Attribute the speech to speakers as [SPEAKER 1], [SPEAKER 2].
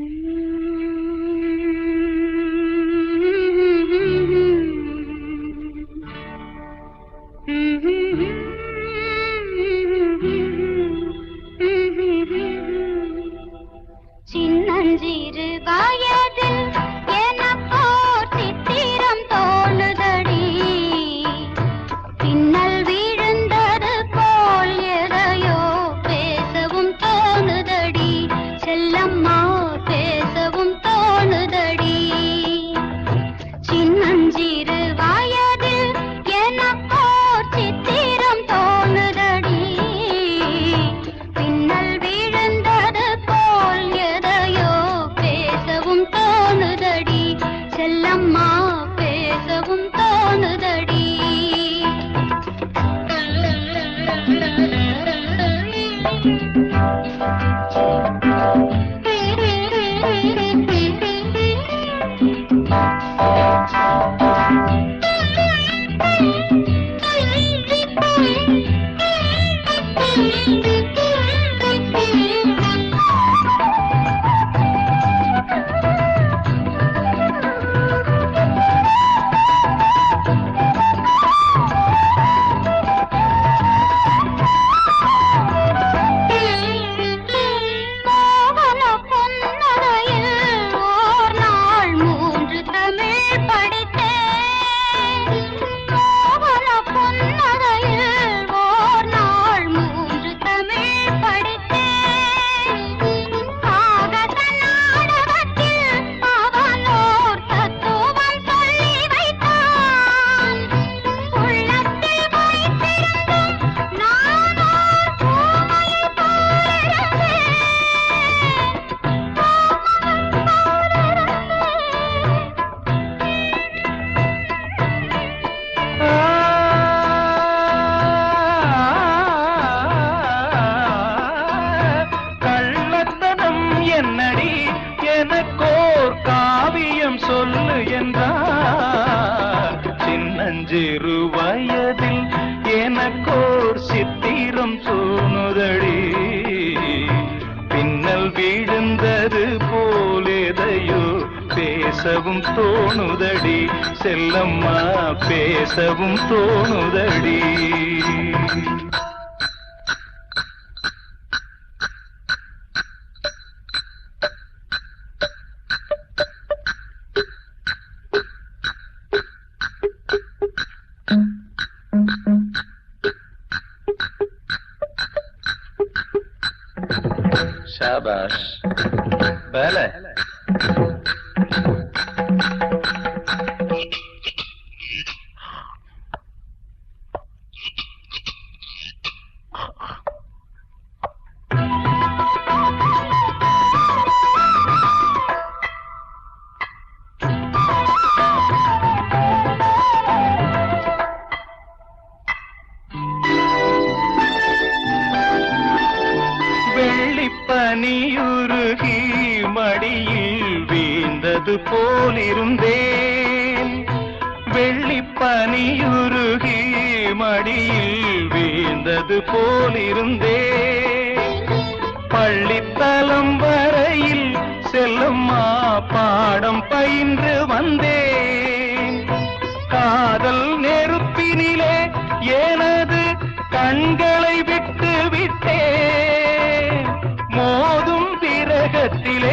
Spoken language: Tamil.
[SPEAKER 1] Mm.
[SPEAKER 2] தோணுதடி. பின்னல் வீழ்ந்தது போலேதையோ பேசவும் தோணுதடி. செல்லம்மா பேசவும் தோணுதடி. शाबाश। बैल பனியுருகி மடியில் வீழ்ந்தது போலிருந்தேன். வெள்ளி பனியுருகி மடியில் வீழ்ந்தது போலிருந்தேன். பள்ளித்தலம் வரையில் செல்லம்மா பாடம் பயின்று வந்தேன். உலகத்திலே